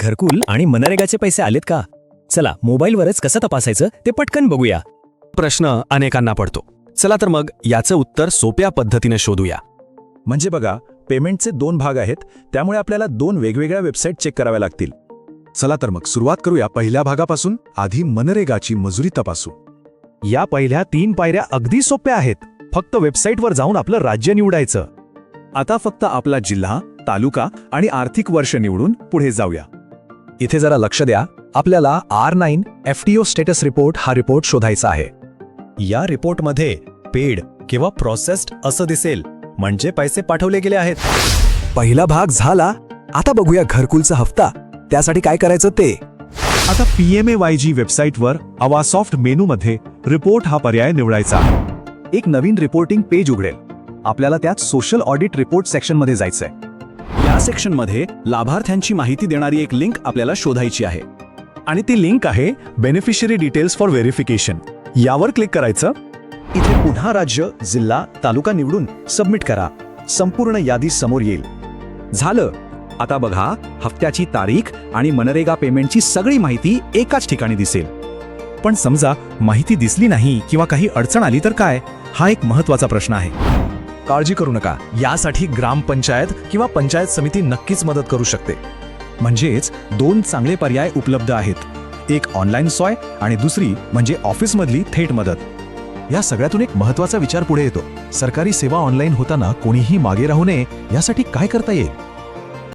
घरकुल आणि मनरेगाचे पैसे आलेत का? चला मोबाईलवरच कसं तपासायचं ते पटकन बघूया. प्रश्न अनेकांना पडतो. चला तर मग याचं उत्तर सोप्या पद्धतीने शोधूया. म्हणजे बघा पेमेंटचे दोन भाग आहेत त्यामुळे आपल्याला दोन वेगवेगळ्या वेबसाईट चेक कराव्या लागतील. चला तर मग सुरुवात करूया पहिल्या भागापासून आधी मनरेगाची मजुरी तपासू. या पहिल्या तीन पायऱ्या अगदी सोप्या आहेत. फक्त वेबसाईटवर जाऊन आपलं राज्य निवडायचं. आता फक्त आपला जिल्हा तालुका आणि आर्थिक वर्ष निवडून पुढे जाऊया. इथे जरा लक्ष द्या. आपल्याला R nine F status report हा रिपोर्ट शोधायचा आहे. या रिपोर्टमध्ये पेड किंवा प्रोसेस्ड असं दिसेल म्हणजे पैसे पाठवले गेले आहेत. पहिला भाग झाला आता बघूया घरकुलचा हप्ता त्यासाठी काय करायचं ते? आता पीएमए वाय जी वेबसाईटवर अवासॉफ्ट मेनूमध्ये रिपोर्ट हा पर्याय निवडायचा. एक नवीन रिपोर्टिंग पेज उघडेल. आपल्याला त्यात सोशल ऑडिट रिपोर्ट सेक्शनमध्ये जायचंय. सेक्शनमध्ये लाभार्थ्यांची माहिती देणारी एक लिंक आपल्याला शोधायची आहे. आणि ती लिंक आहे बेनिफिशरी डिटेल्स फॉर व्हेरिफिकेशन यावर क्लिक करायचं. इथे पुन्हा राज्य जिल्हा तालुका निवडून सबमिट करा. संपूर्ण यादी समोर येईल. झालं. आता बघा हप्त्याची तारीख आणि मनरेगा पेमेंटची सगळी माहिती एकाच ठिकाणी दिसेल. पण समजा माहिती दिसली नाही किंवा काही अडचण आली तर काय? हा एक महत्त्वाचा प्रश्न आहे. काळजी करू नका. यासाठी ग्रामपंचायत किंवा पंचायत समिती नक्कीच मदत करू शकते. म्हणजेच दोन चांगले पर्याय उपलब्ध आहेत. एक ऑनलाईन सॉय आणि दुसरी म्हणजे ऑफिसमधली थेट मदत. या सगळ्यातून एक महत्त्वाचा विचार पुढे येतो. सरकारी सेवा ऑनलाईन होताना कोणीही मागे राहू नये यासाठी काय करता येईल?